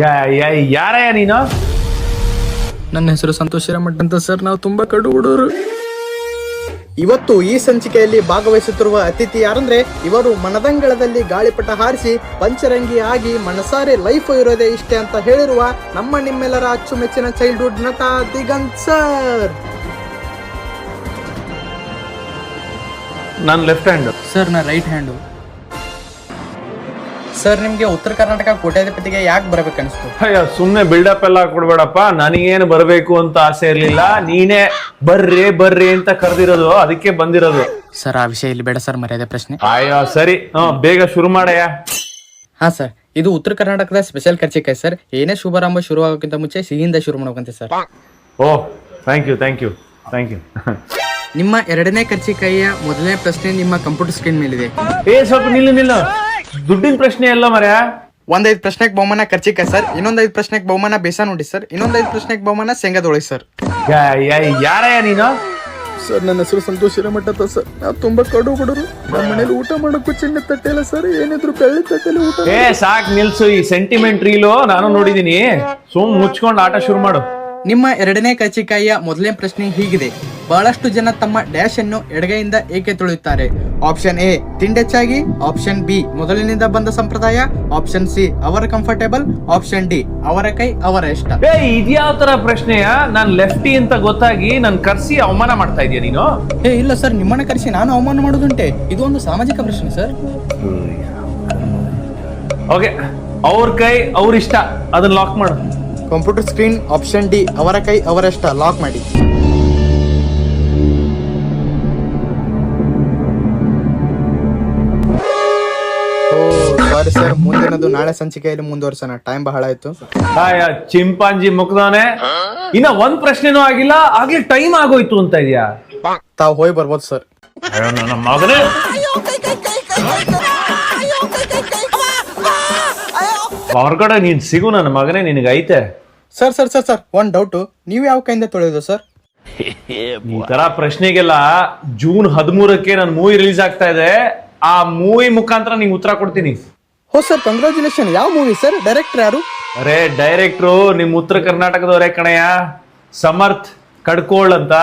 ಯಾ- ಯಾ- ಯಾರಯ್ಯ ನೀನು? ನನ್ನ ಹೆಸರು ಸಂತೋಷ್ ಹಿರಮಠ್ ಅಂತ ಸರ್. ನಾವು ತುಂಬಾ ಕಡು ಹುಡುಗರು. ಇವತ್ತು ಈ ಸಂಚಿಕೆಯಲ್ಲಿ ಭಾಗವಹಿಸುತ್ತಿರುವ ಅತಿಥಿ ಯಾರಂದ್ರೆ ಇವರು ಮನದಂಗಳದಲ್ಲಿ ಗಾಳಿಪಟ ಹಾರಿಸಿ ಪಂಚರಂಗಿ ಆಗಿ ಮನಸಾರೆ ಲೈಫ್ ಇರೋದೇ ಇಷ್ಟೇ ಅಂತ ಹೇಳಿರುವ ನಮ್ಮ ನಿಮ್ಮೆಲ್ಲರ ಅಚ್ಚುಮೆಚ್ಚಿನ ಚೈಲ್ಡ್ಹುಡ್ ನಟ ದಿಗಂತ್ ಸರ್. ನನ್ನ ಲೆಫ್ಟ್ ಹ್ಯಾಂಡ್ ಸರ್ ನಾ ರೈಟ್ ಹ್ಯಾಂಡು ಸರ್ ನಿಮ್ಗೆ ಉತ್ತರ ಕರ್ನಾಟಕ ಕೋಟ್ಯಾಧಿಪತಿಗೆ ಯಾಕೆ ಬರ್ಬೇಕನ್ನಿಸ್ತು ಅಯ್ಯ ಸುಮ್ನೆ ಬಿಲ್ಡಪ್ ಎಲ್ಲ ಕೊಡ್ಬೇಡಪ್ಪ. ನನಗೇನು ಬರಬೇಕು ಅಂತ ಆಸೆ ಇರ್ಲಿಲ್ಲ. ನೀನೇ ಬರ್ರಿ ಬರ್ರಿ ಅಂತ ಕರೆದಿರೋದು. ಅದಕ್ಕೆ ಬಂದಿರೋದು. ಸರ್ ಆ ವಿಷಯ ಇಲ್ಲಿ ಬೇಡ ಸರ್ ಮರ್ಯಾದೆ ಪ್ರಶ್ನೆ. ಅಯ್ಯೋ ಸರಿ. ಹ್ಮ್ ಬೇಗ ಶುರು ಮಾಡಯ್ಯ. ಹಾ ಸರ್ ಇದು ಉತ್ತರ ಕರ್ನಾಟಕದ ಸ್ಪೆಷಲ್ ಕರ್ಚಿಕಾಯಿ ಸರ್. ಏನೇ ಶುಭಾರಂಭ ಶುರು ಆಗೋಕ್ಕಿಂತ ಮುಂಚೆ ಸಿಹಿಯಿಂದ ಶುರು ಮಾಡೋಕಂತೆ ಸರ್. ಓ thank you thank you thank you ನಿಮ್ಮ ಎರಡನೇ ಕರ್ಚಿಕಾಯಿಯ ಮೊದಲನೇ ಪ್ರಶ್ನೆ ನಿಮ್ಮ ಕಂಪ್ಯೂಟರ್ ಸ್ಕ್ರೀನ್ ಮೇಲಿದೆ. ಏ ಸ್ವಲ್ಪ ನಿಲ್ಲು ನಿಲ್ಲು. ದುಡ್ಡಿನ ಪ್ರಶ್ನೆ ಎಲ್ಲ ಮರ ಒಂದೈದು ಪ್ರಶ್ನೆಗೆ ಬಹುಮಾನ ಖರ್ಚಿಕ ಸರ್ ಇನ್ನೊಂದೈದು ಪ್ರಶ್ನೆಗೆ ಬಹುಮಾನ ಬೇಸನ್ ನೋಡಿ ಸರ್ ಇನ್ನೊಂದೈದು ಪ್ರಶ್ನೆಗೆ ಬಹುಮಾನ ಶೇಂಗಾದೊಳಿ ಸರ್. ಯಾರ ಯಾ- ಯಾರಯ್ಯ ನೀನು? ಸರ್ ನನ್ನ ಹೆಸರು ಸಂತೋಷ್ ಹಿರಮಠ ಅಂತ ಸರ್. ನಾವು ತುಂಬಾ ಕಡು ಹುಡುಗರು ನಮ್ಮ ಮನೇಲಿ ಊಟ ಮಾಡೋಕ್ಕೂ ಚಿನ್ನ ತಟ್ಟೆಲ್ಲ ಸರ್ ಏನಿದ್ರು ಬೆಳ್ಳಿ ತಟ್ಟೆಲಿ ಊಟ ಏ ಸಾಕ್ ನಿಲ್ಸು ಈ ಸೆಂಟಿಮೆಂಟ್ ರೀಲು ನಾನು ನೋಡಿದೀನಿ. ಸುಮ್ ಮುಚ್ಕೊಂಡು ಆಟ ಶುರು ಮಾಡು. ನಿಮ್ಮ ಎರಡನೇ ಕಚಿಕಾಯಿಯ ಮೊದಲನೇ ಪ್ರಶ್ನೆ ಹೀಗಿದೆ. ಬಹಳಷ್ಟು ಜನ ತಮ್ಮ ಡ್ಯಾಶ್ ಅನ್ನು ಎಡಗೈಯಿಂದ ಏಕೆ ತುಳಿಯುತ್ತಾರೆ? ಆಪ್ಷನ್ ಎ ತಿಂಡೆಚ್ಚಾಗಿ ಆಪ್ಷನ್ ಬಿ ಮೊದಲಿನಿಂದ ಬಂದ ಸಂಪ್ರದಾಯ. ಆಪ್ಷನ್ ಸಿ ಅವರ ಕಂಫರ್ಟೇಬಲ್. ಆಪ್ಷನ್ ಡಿ ಅವರ ಕೈ ಅವರ ಇಷ್ಟ. ಏ ಇದ್ಯಾವ ತರ ಪ್ರಶ್ನೆಯ ನಾನ್ ಲೆಫ್ಟಿ ಅಂತ ಗೊತ್ತಾಗಿ ನನ್ ಕರ್ಸಿ ಅವಮಾನ ಮಾಡ್ತಾ ಇದೀಯ ನೀನು? ಏ ಇಲ್ಲ ಸರ್ ನಿಮ್ಮನ್ನ ಕರೆಸಿ ನಾನು ಅವಮಾನ ಮಾಡೋದುಂಟೆ. ಇದು ಒಂದು ಸಾಮಾಜಿಕ ಪ್ರಶ್ನೆ ಸರ್. ಓಕೆ ಅವ್ರ ಕೈ ಅವ್ರ ಇಷ್ಟ. ಅದನ್ನ ಲಾಕ್ ಮಾಡು. ಕಂಪ್ಯೂಟರ್ ಸ್ಕ್ರೀನ್ ಆಪ್ಷನ್ ಡಿ ಅವರ ಕೈ ಅವರ ಇಷ್ಟ. ಲಾಕ್ ಮಾಡಿ. ಸಾರಿ ಸರ್ ಮುಂದಿನದು ನಾಳೆ ಸಂಚಿಕೆಯಲ್ಲಿ ಮುಂದುವರ್ಸೋಣ. ಟೈಮ್ ಬಹಳ ಆಯ್ತು. ಆಯ ಚಿಂಪಾಂಜಿ ಮುಗ್ದವನೆ ಇನ್ನ ಒಂದ್ ಪ್ರಶ್ನೆನೂ ಆಗಿಲ್ಲ ಆಗ್ಲೇ ಟೈಮ್ ಆಗೋಯ್ತು ಅಂತ ಇದೆಯಾ? ತಾವು ಹೋಗಿ ಬರ್ಬೋದು ಸರ್ ನನ್ನ ಮಗನೇ. ಹೊರಗಡೆ ನೀನ್ ಸಿಗು ನನ್ನ ಮಗನೇ ನಿನಗೆ ಐತೆ sir sir sir sir one doubt ನೀವ್ ಯಾವ ಕೈಯಿಂದ ತೊಳೆಯೋದು ಸರ್ ಈ ತರ ಪ್ರಶ್ನೆಗೆಲ್ಲ ಜೂನ್ ಹದಿಮೂರಕ್ಕೆ ನನ್ ಮೂವಿ ರಿಲೀಸ್ ಆಗ್ತಾ ಇದೆ. ಆ ಮೂವಿ ಮುಖಾಂತರ ನಿಂಗೆ ಉತ್ತರ ಕೊಡ್ತೀನಿ. ಹೋ ಸರ್ ಕಂಗ್ರಾಚುಲೇಷನ್ ಯಾವ ಮೂವಿ ಸರ್? ಡೈರೆಕ್ಟರ್ ಯಾರು? ಅರೆ ಡೈರೆಕ್ಟ್ರು ನಿಮ್ ಉತ್ತರ ಕರ್ನಾಟಕದವರೇ ಕಣಯ್ಯ. ಸಮರ್ಥ್ ಕಡ್ಕೋಳ್ ಅಂತ.